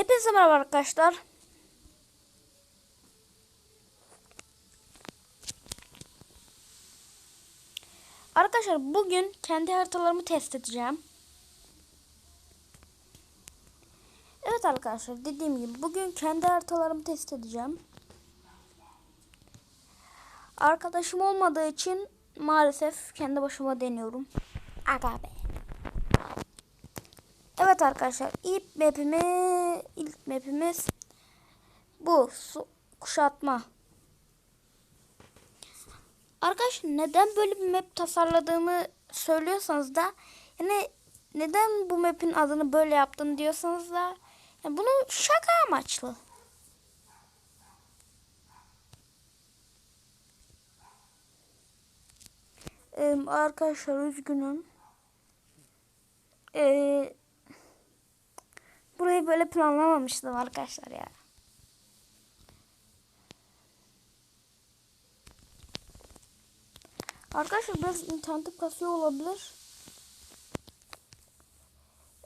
Hepinize merhaba arkadaşlar. Arkadaşlar bugün kendi haritalarımı test edeceğim. Evet arkadaşlar dediğim gibi bugün kendi haritalarımı test edeceğim. Arkadaşım olmadığı için maalesef kendi başıma deniyorum. Aga be. Evet arkadaşlar ilk mapimi ilk mapimiz bu su, kuşatma. Arkadaşlar neden böyle bir map tasarladığımı söylüyorsanız da yani neden bu map'in adını böyle yaptın diyorsanız da yani bunu şaka amaçlı. Ee, arkadaşlar üzgünüm. Ee, burayı böyle planlamamıştım arkadaşlar ya. Arkadaşlar biraz internetim kasıyor olabilir.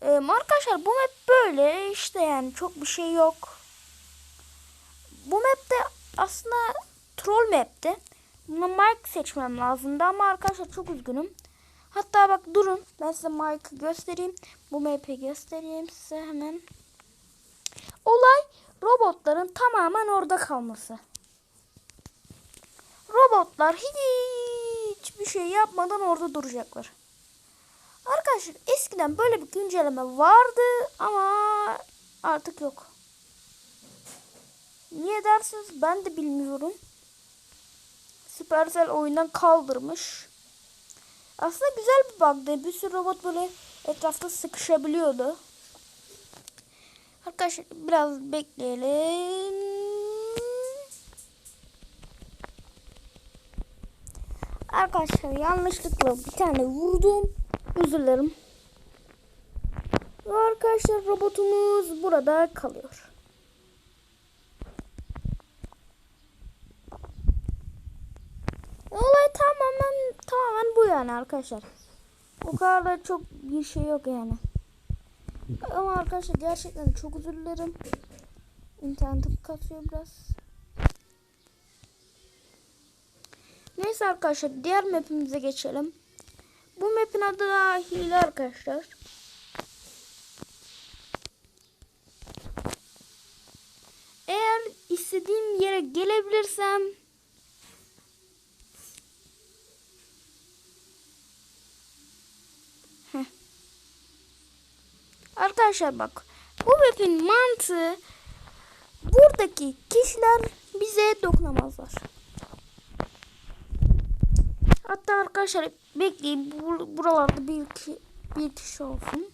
Ee, arkadaşlar bu map böyle işte yani çok bir şey yok. Bu map'te aslında troll map'ti. Buna Mike seçmem lazımdı ama arkadaşlar çok üzgünüm. Hatta bak durun ben size Mike'ı göstereyim. Bu map'i göstereyim size hemen. Olay robotların tamamen orada kalması. Robotlar hiçbir şey yapmadan orada duracaklar. Arkadaşlar eskiden böyle bir güncelleme vardı ama artık yok. Niye dersiniz ben de bilmiyorum. Supercell oyundan kaldırmış. Aslında güzel bir bug'dı. Bir sürü robot böyle etrafta sıkışabiliyordu. Arkadaşlar biraz bekleyelim. Arkadaşlar yanlışlıkla bir tane vurdum. Özür dilerim. Arkadaşlar robotumuz burada kalıyor. Olay tamamen tamamen bu yani arkadaşlar. O kadar da çok bir şey yok yani. Ama arkadaşlar gerçekten çok özür dilerim. İnternetim kasıyor biraz. Neyse arkadaşlar diğer mapimize geçelim. Bu map'in adı da hile arkadaşlar. Eğer istediğim yere gelebilirsem Arkadaşlar bak bu map'in mantığı buradaki kişiler bize dokunamazlar. Hatta arkadaşlar bekleyin bur buralarda bir, ki bir kişi olsun.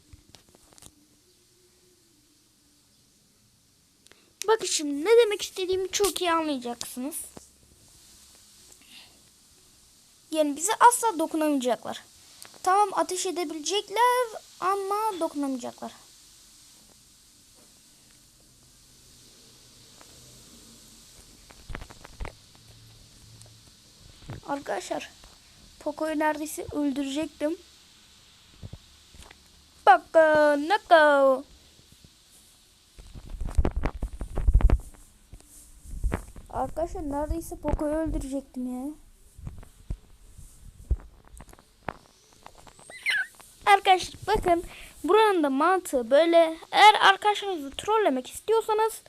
Bakın şimdi ne demek istediğimi çok iyi anlayacaksınız. Yani bize asla dokunamayacaklar. Tamam ateş edebilecekler ama dokunamayacaklar. Arkadaşlar Poco'yu neredeyse öldürecektim. Poco, Nako. Arkadaşlar neredeyse Poco'yu öldürecektim ya. Arkadaşlar bakın buranın da mantığı böyle. Eğer arkadaşlarınızı trollemek istiyorsanız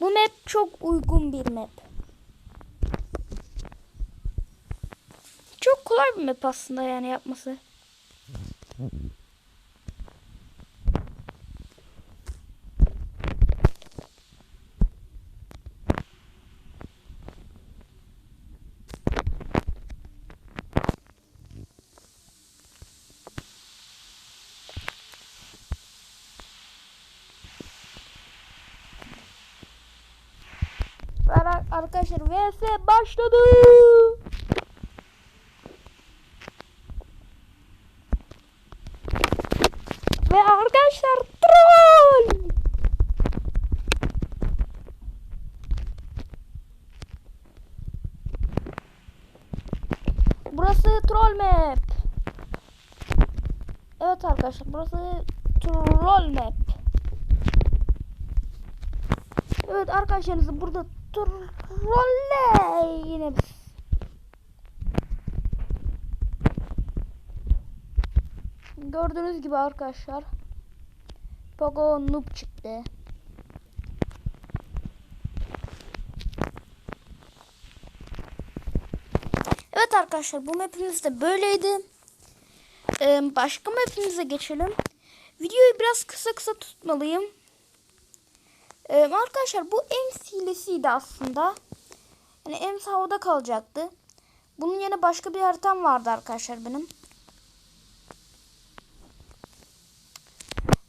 bu map çok uygun bir map. Çok kolay bir map aslında yani yapması. Arkadaşlar VS başladı. Ve arkadaşlar troll. Burası troll map. Evet arkadaşlar burası troll map. Evet arkadaşlarınızı burada trolle yine. Gördüğünüz gibi arkadaşlar Pogo noob çıktı. Evet arkadaşlar bu mapimiz de böyleydi. Ee, başka mapimize geçelim. Videoyu biraz kısa kısa tutmalıyım. Ee, arkadaşlar bu Ems hilesiydi aslında. Yani Ems havada kalacaktı. Bunun yerine başka bir haritam vardı arkadaşlar benim.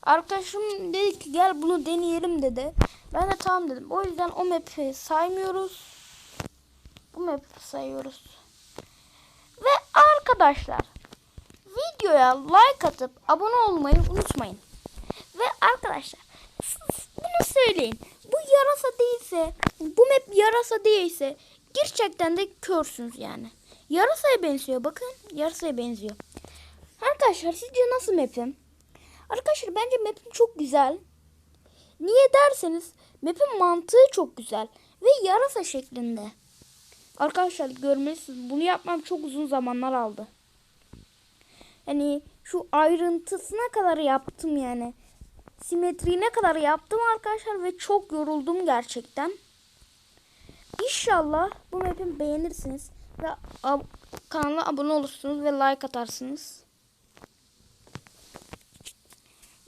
Arkadaşım dedi ki gel bunu deneyelim dedi. Ben de tamam dedim. O yüzden o map'i saymıyoruz. Bu map'i sayıyoruz. Ve arkadaşlar videoya like atıp abone olmayı unutmayın. Ve arkadaşlar söyleyin. Bu yarasa değilse, bu map yarasa değilse gerçekten de körsünüz yani. Yarasaya benziyor bakın. Yarasaya benziyor. Arkadaşlar sizce nasıl map'im? Arkadaşlar bence map'im çok güzel. Niye derseniz map'in mantığı çok güzel ve yarasa şeklinde. Arkadaşlar görmelisiniz. Bunu yapmam çok uzun zamanlar aldı. Yani şu ayrıntısına kadar yaptım yani. Simetriğine kadar yaptım arkadaşlar ve çok yoruldum gerçekten. İnşallah bu map'i beğenirsiniz ve ab kanala abone olursunuz ve like atarsınız.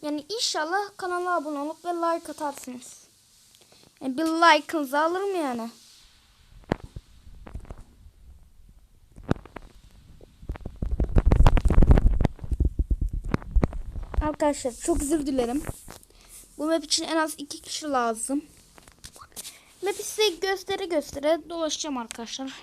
Yani inşallah kanala abone olup ve like atarsınız. Yani bir like'ınızı alırım yani. Arkadaşlar çok özür dilerim. Bu map için en az iki kişi lazım. Map'i size göstere göstere dolaşacağım arkadaşlar.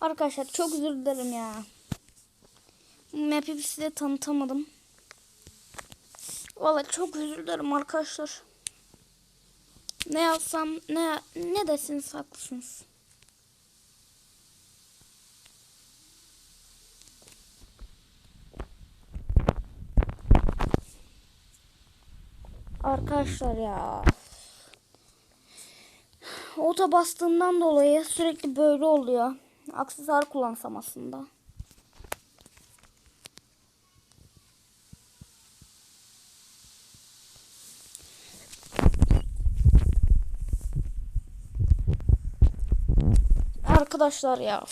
Arkadaşlar çok özür dilerim ya. Map'i size tanıtamadım. Vallahi çok özür dilerim arkadaşlar. Ne yazsam ne ne desiniz haklısınız. Arkadaşlar ya. Ota bastığımdan dolayı sürekli böyle oluyor. Aksesuar kullansam aslında. Arkadaşlar ya.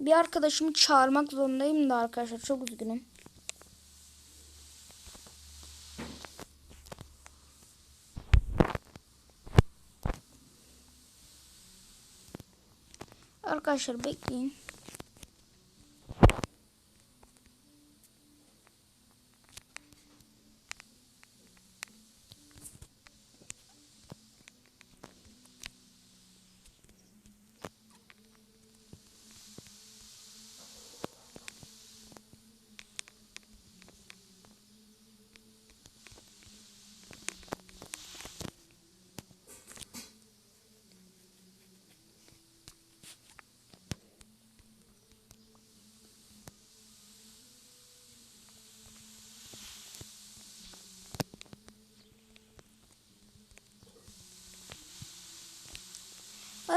Bir arkadaşımı çağırmak zorundayım da arkadaşlar çok üzgünüm. Arkadaşlar bekleyin.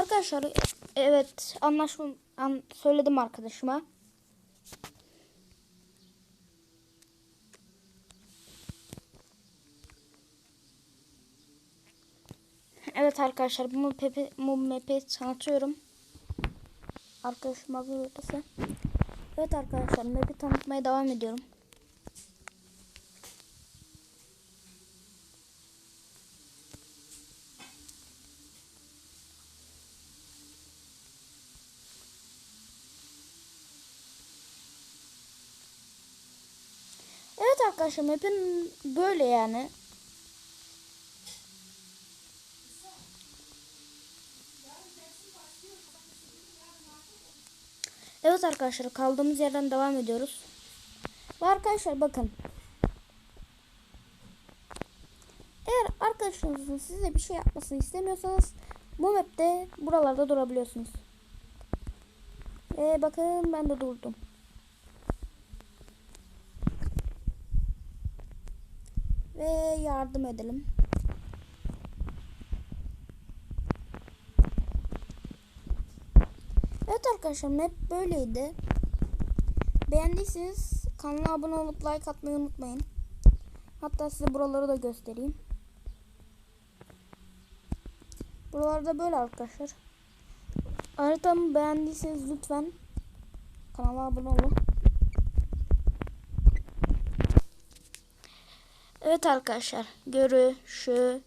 Arkadaşlar evet anlaşma an, söyledim arkadaşıma. Evet arkadaşlar bu map'i bu map'i tanıtıyorum. Arkadaşım hazır ötesi. Evet arkadaşlar map'i tanıtmaya devam ediyorum. Evet arkadaşlar map'in böyle yani. Evet arkadaşlar kaldığımız yerden devam ediyoruz. Ve arkadaşlar bakın. Eğer arkadaşınızın size bir şey yapmasını istemiyorsanız bu map'te buralarda durabiliyorsunuz. Ve bakın ben de durdum. Ve yardım edelim. Evet arkadaşlar map böyleydi. Beğendiyseniz kanala abone olup like atmayı unutmayın. Hatta size buraları da göstereyim. Buralarda böyle arkadaşlar. Haritamı beğendiyseniz lütfen kanala abone olun. Evet arkadaşlar görüşürüz.